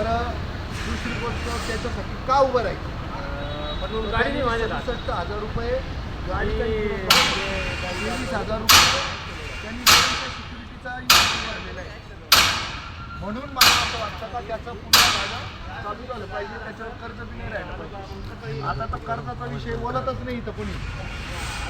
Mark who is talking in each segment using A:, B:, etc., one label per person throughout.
A: बरं दुसरी गोष्ट त्याच्यासाठी का उभं राहायचं?
B: पण मग गाडी नाही माझ्या हातात.
A: सदुसष्ट हजार रुपये गाडी
B: आणि
A: तेवीस हजार रुपये. त्यांनी सिक्युरिटीचा भरलेला आहे. म्हणून मला असं वाटतं का त्याचं पुन्हा माझं चालू झालं पाहिजे त्याच्यावर कर्ज बी नाही राहिलं पाहिजे. आता तर कर्जाचा विषय बोलतच नाही इथं कोणी.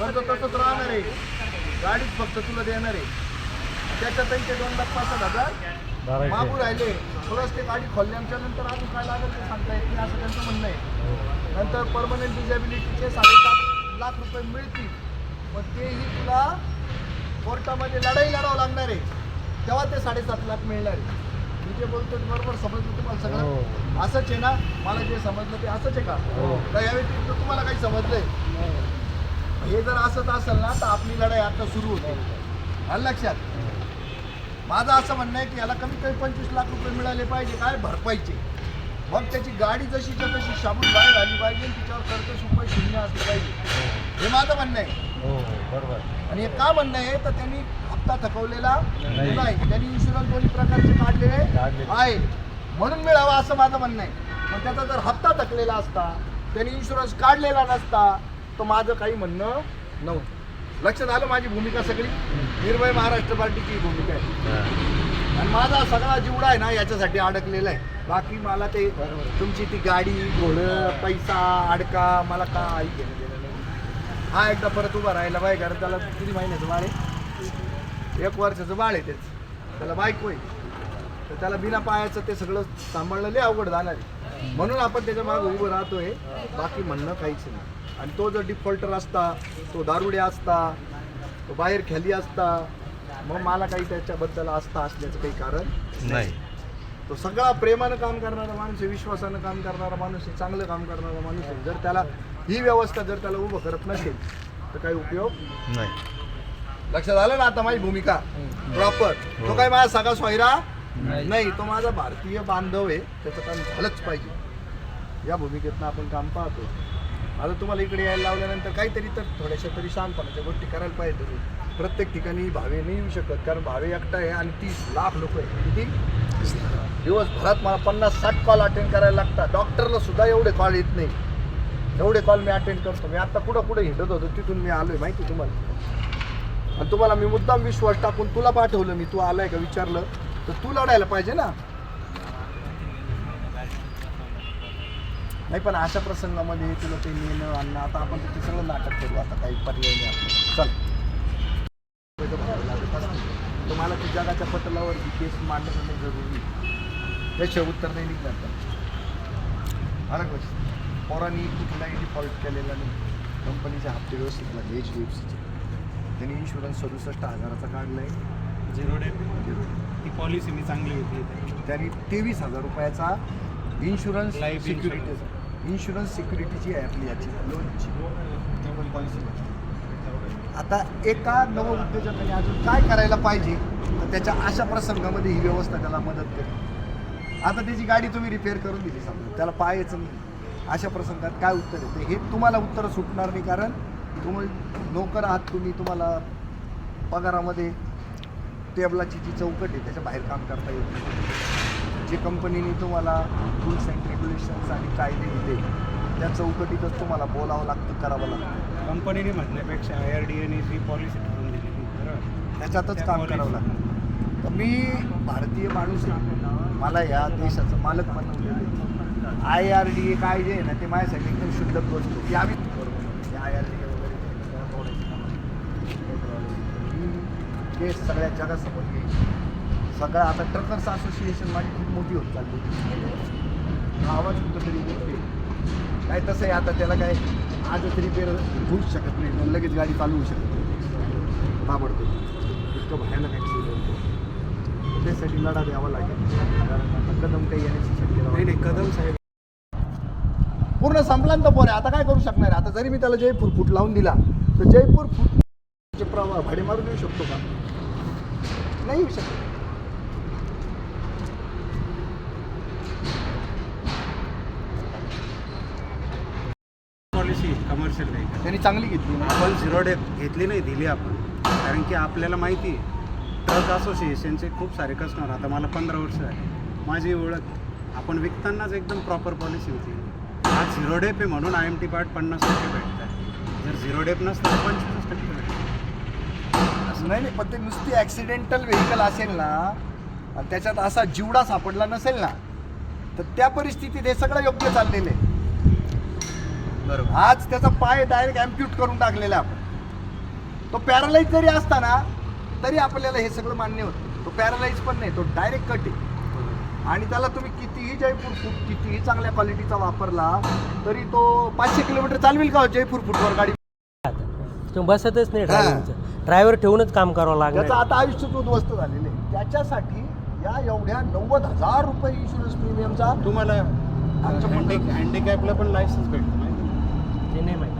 A: कर्ज तसंच राहणार आहे. गाडीच फक्त तुला देणार आहे. त्याच्यातही ते दोन लाख पाच हजार मागू राहिले. प्लस ते गाडी खोलल्याच्या नंतर अजून काय लागेल ते सांगता येत नाही. असं त्यांचं म्हणणं आहे. नंतर परमनंट डिझॅबिलिटीचे साडेसात लाख रुपये मिळतील. पण तेही तुला कोर्टामध्ये लढाई लढावं लागणार आहे. तेव्हा ते साडेसात लाख मिळणार आहे. मी जे बोलतो बरोबर समजलं तुम्हाला सगळं? असंच आहे ना? मला जे समजलं ते असंच आहे का? का या व्यतिरिक्त तुम्हाला काही समजलंय? हे. जर असंच असेल ना तर आपली लढाई आता सुरू होते. लक्षात? माझं असं म्हणणं आहे की याला कमीत कमी पंचवीस लाख रुपये मिळाले पाहिजे काय भरपाईचे? मग त्याची गाडी जशीच्या तशी शाबूत बाहेर आली पाहिजे आणि तिच्यावर कर्ज रुपये शून्य असलं पाहिजे. हे माझं म्हणणं आहे.
C: बरोबर.
A: आणि हे का म्हणणं आहे तर त्यांनी हप्ता थकवलेला
C: नाही.
A: त्यांनी इन्शुरन्स दोन्ही प्रकारचे काढलेले. आहे. म्हणून मिळावा असं माझं म्हणणं आहे. पण त्याचा जर हप्ता थकलेला असता त्यांनी इन्शुरन्स काढलेला नसता तर माझं काही म्हणणं नव्हतं. लक्षात आलं माझी भूमिका सगळी? निर्भय महाराष्ट्र पार्टीची भूमिका आहे. आणि माझा सगळा जीवडा आहे ना याच्यासाठी अडकलेला आहे. बाकी मला ते तुमची ती गाडी घोडं पैसा अडका मला काही घेणं देणं नाही. हा एकदा परत उभा राहिला बाय कारण त्याला किती महिन्याचं बाळ आहे. एक वर्षाचं बाळ आहे त्याचं. त्याला बायको आहे. तर त्याला बिना पायाचं ते सगळं सांभाळणं लय अवघड जाणार आहे. म्हणून आपण त्याच्यामागे उभं राहतोय. बाकी म्हणणं काहीच नाही. आणि तो जर डिफॉल्टर असता तो दारुडे असता तो बाहेर खेळी असता मग मला काही त्याच्याबद्दल आस्था असल्याचं काही कारण
C: नाही.
A: तो सगळा प्रेमानं काम करणारा माणूस आहे विश्वासानं काम करणारा माणूस आहे चांगलं काम करणारा माणूस आहे. जर त्याला ही व्यवस्था जर त्याला उभं करत नसेल तर काही उपयोग
C: नाही.
A: लक्षात आलं ना आता माझी भूमिका? प्रॉपर तो काय माझा सगळा सोयरा नाही तो माझा भारतीय बांधव आहे. त्याचं काम झालंच पाहिजे. या भूमिकेतनं आपण काम पाहतो. आता तुम्हाला इकडे यायला लावल्यानंतर काहीतरी तर थोड्याशा तरी शांतपणाच्या गोष्टी करायला पाहिजे. तुम्ही. प्रत्येक ठिकाणी भावे नाही येऊ शकत. कारण भावे एकटा आहे आणि तीस लाख लोक आहे किती? दिवसभरात मला पन्नास साठ कॉल अटेंड करायला लागतात. डॉक्टरला सुद्धा एवढे कॉल येत नाही. एवढे कॉल मी अटेंड करतो. मी आता कुठं कुठं हिंडत होतो? तिथून मी आलो आहे माहिती तुम्हाला? आणि तुम्हाला मी मुद्दाम विश्वास टाकून तुला पाठवलं. मी तू आलाय का? विचारलं. तर तू लढायला पाहिजे ना. नाही पण अशा प्रसंगामध्ये तुला ते नेणं आणणं आता आपण ते सगळं नाटक करू आता काही पर्याय नाही आपल्याला. चल. तुम्हाला ती जगाच्या पटलावर केस मांडणं करणे जरुरी. आहे. त्याचे उत्तर नाही निघणार का? गोष्ट. पोरांनी कुठलाही डिफॉल्ट केलेला नाही. कंपनीचे हप्ते व्यवस्थित भरले एच डी एफ सीचे त्यांनी इन्शुरन्स सदुसष्ट हजाराचा काढला आहे
D: झिरो डेट ती पॉलिसी मी चांगली होती
A: त्यांनी तेवीस हजार रुपयाचा इन्शुरन्स
D: Life
A: सिक्युरिटीचा इन्शुरन्स सिक्युरिटीची आहे आपली याची लोनची पॉलिसी आता एका नव उद्योजकाने अजून काय करायला पाहिजे? तर त्याच्या अशा प्रसंगामध्ये ही व्यवस्था त्याला मदत करेल. आता त्याची गाडी तुम्ही रिपेअर करून दिली समजा. त्याला पाहायचं नाही. अशा प्रसंगात काय उत्तर येते? हे तुम्हाला उत्तर सुटणार नाही कारण तुम्ही नोकर आहात तुम्ही तुम्हाला पगारामध्ये टेबलाची जी चौकट आहे त्याच्या बाहेर काम करता येत नाही. जे कंपनीने तुम्हाला रूल्स अँड रेग्युलेशन्स आणि कायदे दिले त्या चौकटीतच तुम्हाला बोलावं लागतं करावं लागतं.
D: कंपनीने म्हटल्यापेक्षा आय आर डी एने जी पॉलिसी ठरवून दिली बरोबर
A: त्याच्यातच
D: त्या
A: काम करावं लागतं. तर मी भारतीय माणूस आहे. मला या देशाचं मालक बनवलेलं आहे. आय आर डी ए काय जे आहे ना ते माझ्यासाठी एकदम शुद्ध गोष्ट आहे. ती आम्ही आय आर डी ए वगैरे ते जरा थोडंसं कामात. केस सगळ्या जगासमोर घ्यायची सगळं आता ट्रकर्स असोसिएशन माझी खूप मोठी होत चालली आवाज कुठंतरी मोठी काय तसं आहे आता त्याला काय आजच रिपेअर होऊच शकत नाही. पण लगेच गाडी चालू होऊ शकत नाही. ताबडतोब. इतकं भयानक ॲक्सिडेंट त्यासाठी लढा द्यावा लागेल. कदम काही येण्याची शक्यता
D: नाही नाही कदम साहेब.
A: पूर्ण संपला ना तो पोरे. आता काय करू शकणार? आहे? आता जरी मी त्याला जयपूर फूट लावून दिला तर जयपूर फूट प्रवाह भाडे मारून येऊ शकतो का? नाही येऊ शकत.
D: पॉलिसी कमर्शियल नाही
A: त्यांनी चांगली घेतली ना.
D: आपण झिरो डेट घेतली नाही दिली आपण. कारण की आपल्याला माहिती आहे ट्रक असोसिएशनचे खूप सारे कस्टमर आता मला पंधरा वर्ष आहे माझी ओळख आपण विकतानाच एकदम प्रॉपर पॉलिसी होती. आज झिरो डेप आहे म्हणून आय एम टी पार्ट पन्नास टक्के भेटत आहे जर झिरो डेप नसतं तर पंचवीस टक्के
A: असं नाही नाही पण ते नुसती ॲक्सिडेंटल व्हेकल असेल ना आणि त्याच्यात असा जिवडा सापडला नसेल ना तर त्या परिस्थितीत हे सगळं योग्य चाललेलं आहे.
D: बरोबर.
A: आज त्याचा पाय डायरेक्ट अम्प्यूट करून टाकलेला आपण. तो पॅरालाइज जरी असताना तरी आपल्याला हे सगळं मान्य होतं. तो पॅरालाइज पण नाही तो डायरेक्ट कट आहे. आणि त्याला तुम्ही कितीही जयपूर फूट कितीही चांगल्या क्वालिटीचा वापरला तरी तो पाचशे किलोमीटर चालवेल का हो जयपूर फूटवर गाडी?
B: तुम्ही बसतच नाही. ड्रायव्हर ठेवूनच काम करावं
A: त्याचं
B: लागणार
A: आता आयुष्यच उद्ध्वस्त झालेलं आहे. त्याच्यासाठी या एवढ्या नव्वद हजार रुपये इन्शुरन्स प्रीमियमचा
D: तुम्हाला
A: आमच्या
D: हँडी हँडिकॅपला पण लायसन्स भेटतं?
B: ते नाही माहिती.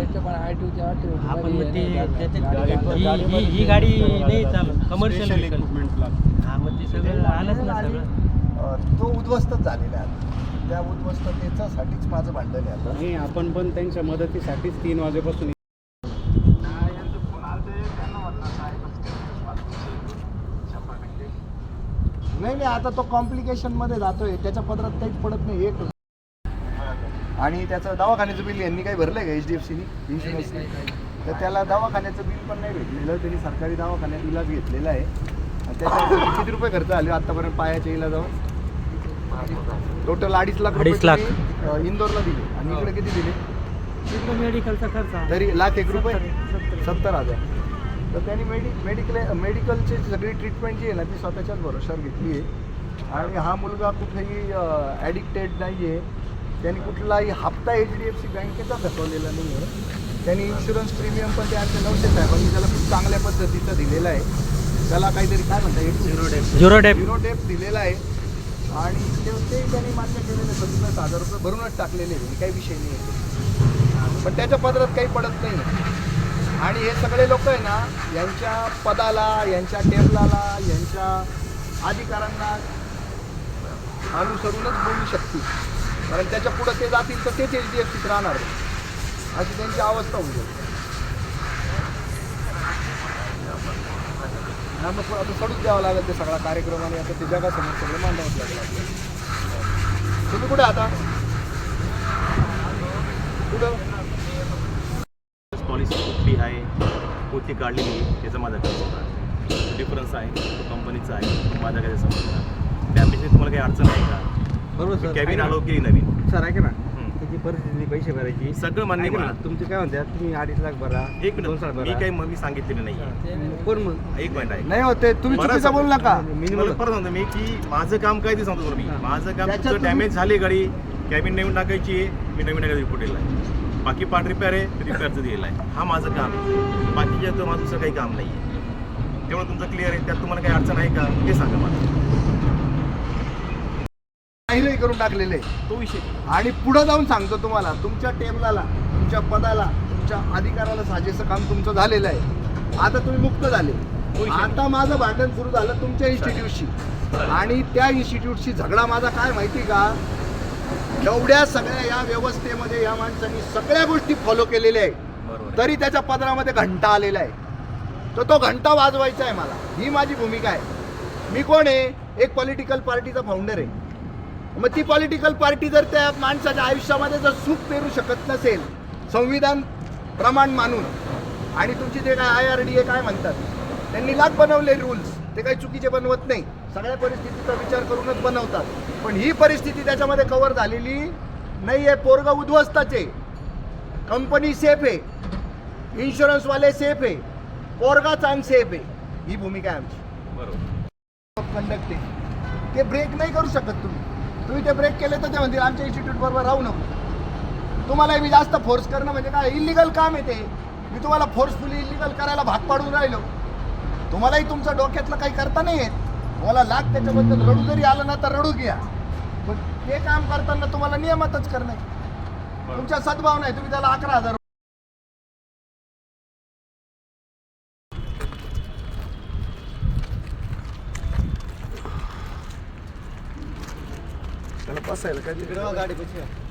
B: आपण
C: आपण
B: मग ते त्याच्यात ही- ही ही गाडी नाही चालत. कमर्शियल. हा मग ते सगळं आलंच ना
A: आणि,
B: सगळं.
A: अं, तो उद्ध्वस्तच झालेला आहे. आता. त्या उद्ध्वस्ततेच्यासाठीच माझं भांडण आहे आता.
D: आणि आपण पण त्यांच्या मदतीसाठीच तीन वाजेपासून
A: नाही नाही आता तो कॉम्प्लिकेशनमध्ये जातोय. त्याच्या पदरात काहीच पडत नाही एक आणि त्याचं दवाखान्याचं बिल यांनी काही भरलंय का एच डी एफ सीनी इन्शुरन्सने तर त्याला दवाखान्याचं बिल पण नाही भेटलेलं. त्यांनी सरकारी दवाखान्यात इलाज घेतलेला आहे. आणि त्याच्यावर किती रुपये खर्च आले आतापर्यंत पायाच्या इलाजावर? टोटल अडीच लाख
B: अडीच लाख.
A: इंदोरला दिले. आणि इकडे किती दिले?
B: मेडिकलचा खर्च.
A: तरी लाख एक रुपये? सत्तर हजार. तर त्यांनी मेडि मेडिकल मेडिकलची सगळी ट्रीटमेंट जी आहे ना ती स्वतःच्याच भरोशावर घेतली आहे. आणि हा मुलगा कुठेही ॲडिक्टेड नाही आहे त्यांनी कुठलाही हप्ता एच डी एफ सी बँकेचा घसवलेला नाही आहे त्यांनी इन्शुरन्स प्रीमियम पण ते आमच्या नऊशे साहेबांनी त्याला खूप चांगल्या पद्धतीचं दिलेलं आहे. त्याला काहीतरी काय म्हणता zero dep
B: zero dep
A: zero dep दिलेला आहे. आणि ते ते त्यांनी मान्य केलेले सत्तावीस हजार रुपये भरूनच टाकलेले काही विषय नाही आहे पण त्याच्या पदरात काही पडत नाही आणि हे सगळे लोक आहे ना यांच्या पदाला यांच्या टेबलाला यांच्या अधिकारांना अनुसरूनच बोलू शकतील. कारण त्याच्या पुढं ते जातील तर तेच एच डी एफ सीत राहणार. अशी त्यांची अवस्था होऊन जाईल. मग आता सोडून द्यावं लागेल ते सगळा कार्यक्रम आणि आता ते जगासमोर सगळं मांडावंच लागेल आपल्याला. तुम्ही कुठे आता? कुठं
E: पॉलिसी कुठली आहे कोणती काढलेली आहे त्याचा माझा खर्च होता डिफरन्स आहे तो कंपनीचा आहे तो माझा काय समजला डॅमेजने तुम्हाला काही अडचण आहे का?
C: बरोबर
E: कॅबिन आलो केली नवीन.
C: सर ऐका ना. त्याची परिस्थिती पैसे भरायची.
E: सगळं मान्य मला.
C: तुमचे काय म्हणतात तुम्ही अडीच लाख भरा
E: एक मिनिट. मी काही मग मी सांगितलेलं नाही
C: कोण मग?
E: एक मिनिट आहे
A: नाही होते तुम्ही चुकीचं. बोलू नका.
E: मला परत सांगतो मी की माझं काम काय ते सांगतो मी. माझं काम डॅमेज झाली गाडी कॅबिन नवीन टाकायची आहे मी नवीन टाकायचं रिपोर्ट आहे. बाकी पार्ट रिपेअर आहे रिपेअरचं दिलेलं आहे. हा माझं काम आहे. बाकीच्या तर माझं दुसरं काही काम नाही आहे तेवढं तुमचं क्लिअर आहे त्यात तुम्हाला काही अडचण आहे का हे सांगा मला.
A: काहीही करून टाकलेले.
E: तो विषय
A: आणि पुढे जाऊन सांगतो तुम्हाला तुमच्या टेबलाला तुमच्या पदाला तुमच्या अधिकाराला साजेसं काम तुमचं झालेलं आहे. आता तुम्ही मुक्त झाले. आता माझं भांडण सुरू झालं तुमच्या इन्स्टिट्यूटशी आणि त्या इन्स्टिट्यूटशी झगडा माझा काय माहिती का? एवढ्या सगळ्या या व्यवस्थेमध्ये या माणसांनी सगळ्या गोष्टी फॉलो केलेल्या आहे
E: बरोबर.
A: तरी त्याच्या पदरामध्ये घंटा आलेला आहे. तर तो घंटा वाजवायचा आहे मला. ही माझी भूमिका आहे. मी कोण आहे? एक पॉलिटिकल पार्टीचा फाउंडर आहे. मग ती पॉलिटिकल पार्टी जर त्या माणसाच्या आयुष्यामध्ये जर सुख पेरू शकत नसेल संविधान प्रमाण मानून आणि तुमची जे काय आय आर डी ए काय म्हणतात त्यांनी लाख बनवले रूल्स ते काही चुकीचे बनवत नाही. सगळ्या परिस्थितीचा विचार करूनच बनवतात. पण ही परिस्थिती त्याच्यामध्ये कव्हर झालेली नाही आहे पोरग उद्ध्वस्ताचे. कंपनी सेफ आहे. इन्शुरन्सवाले सेफ आहे. पोरगाच अनसेफ आहे. ही भूमिका आहे आमची.
E: बरोबर.
A: कंडक्ट आहे ते ब्रेक नाही करू शकत तुम्ही. तुम्ही ते ब्रेक केले तर ते म्हणतील आमच्या इन्स्टिट्यूट बरोबर राहू नको. तुम्हाला मी जास्त फोर्स करणं म्हणजे काय? इलिगल काम आहे ते. मी तुम्हाला फोर्सफुली इलिगल करायला भाग पाडून राहिलो. तुम्हालाही तुमच्या डोक्यातलं काही करता नाही येत. तुम्हाला लाग त्याच्याबद्दल रडू जरी आलं ना तर रडू घ्या. पण ते काम करताना तुम्हाला नियमातच करणं. आहे. तुमच्या सद्भाव नाही तुम्ही त्याला अकरा हजार त्याला बसायला काय तिकडे गाडी बसायला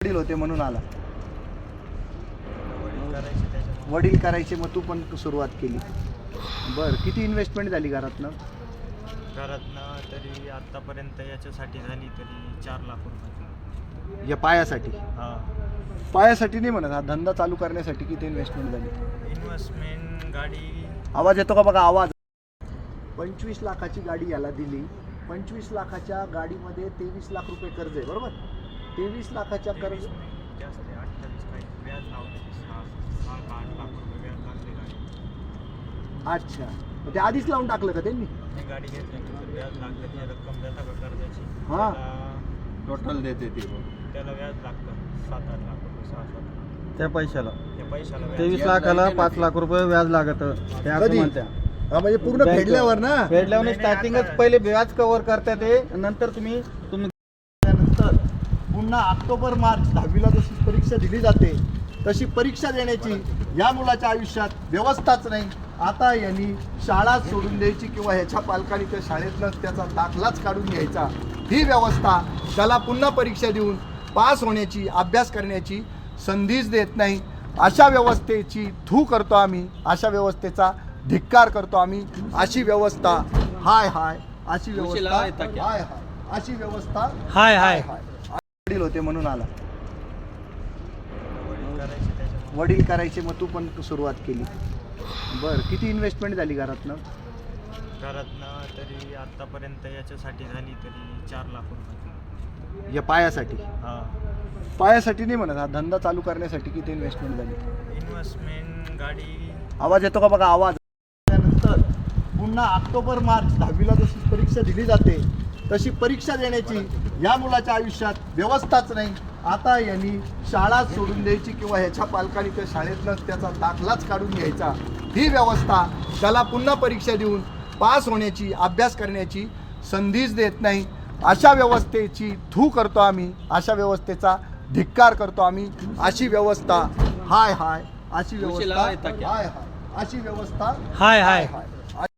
A: वडील होते म्हणून आला. वडील करायचे मग तू पण सुरुवात केली. बर किती इन्व्हेस्टमेंट झाली घरातनं?
B: घरातनं तरी आतापर्यंत याच्यासाठी झाली तरी चार लाख रुपये.
A: या पायासाठी?
B: हा.
A: पायासाठी नाही म्हणत हा धंदा चालू करण्यासाठी किती इन्व्हेस्टमेंट झाली?
B: इन्व्हेस्टमेंट गाडी
A: आवाज येतो का बघा आवाज. पंचवीस लाखाची गाडी याला दिली. पंचवीस लाखाच्या गाडीमध्ये तेवीस लाख रुपये कर्ज आहे बरोबर? तेवीस लाखाच्या कर्ज अच्छा. ते आधीच लावून टाकलं का त्यांनी?
B: गाडी घेतल्यानंतर व्याज लागलं ती रक्कम देता का कर्जाची
A: हा.
B: त्याला-
C: टोटल देते ती
B: त्याला व्याज लागतं. सात आठ लाख रुपये सहा सात लाख.
C: त्या पैशाला.
B: त्या पैशाला व्याज.
C: तेवीस लाखाला पाच लाख रुपये व्याज लागत. ते असं
A: कधी?
C: म्हणत्या.
A: हा म्हणजे पूर्ण फेडल्यावर ना?
C: फेडल्यावर स्टार्टिंगच पहिले व्याज कव्हर करतात ते नंतर तुम्ही तुम्ही
A: त्यानंतर पुन्हा ऑक्टोबर मार्च दहावीला जशी परीक्षा दिली जाते तशी परीक्षा देण्याची या मुलाच्या आयुष्यात व्यवस्थाच नाही. आता यांनी शाळा सोडून द्यायची किंवा ह्याच्या पालकांनी त्या शाळेतनं त्याचा दाखलाच काढून घ्यायचा. ही व्यवस्था त्याला पुन्हा परीक्षा देऊन पास होण्याची अभ्यास करण्याची संधीच देत नाही. अशा व्यवस्थेची थू करतो आम्ही अशा व्यवस्थेचा धिक्कार करतो आम्ही. अशी व्यवस्था हाय हाय. अशी व्यवस्था हाय हाय. अशी व्यवस्था
B: हाय हाय.
A: वडील होते म्हणून आला. वडील करायचे मग तू पण सुरुवात केली. बर किती इन्व्हेस्टमेंट झाली घरातनं?
B: घरातनं तरी आतापर्यंत याच्यासाठी झाली तरी चार लाख रुपये.
A: या पायासाठी?
B: हा.
A: पायासाठी नाही म्हणत हा धंदा चालू करण्यासाठी किती इन्व्हेस्टमेंट झाली?
B: इन्व्हेस्टमेंट गाडी
A: आवाज येतो का बघा आवाज. त्यानंतर पुन्हा ऑक्टोबर मार्च दहावीला जशी परीक्षा दिली जाते तशी परीक्षा देण्याची या मुलाच्या आयुष्यात व्यवस्थाच नाही. आता यांनी शाळा सोडून द्यायची किंवा ह्याच्या पालकांनी त्या शाळेतनं त्याचा दाखलाच काढून घ्यायचा ही व्यवस्था त्याला पुन्हा परीक्षा देऊन पास होण्याची अभ्यास करण्याची संधीच देत नाही. अशा व्यवस्थेची थू करतो आम्ही अशा व्यवस्थेचा धिक्कार करतो आम्ही. अशी व्यवस्था हाय हाय अशी व्यवस्था हाय हाय अशी व्यवस्था
B: हाय.
A: हाय हाय.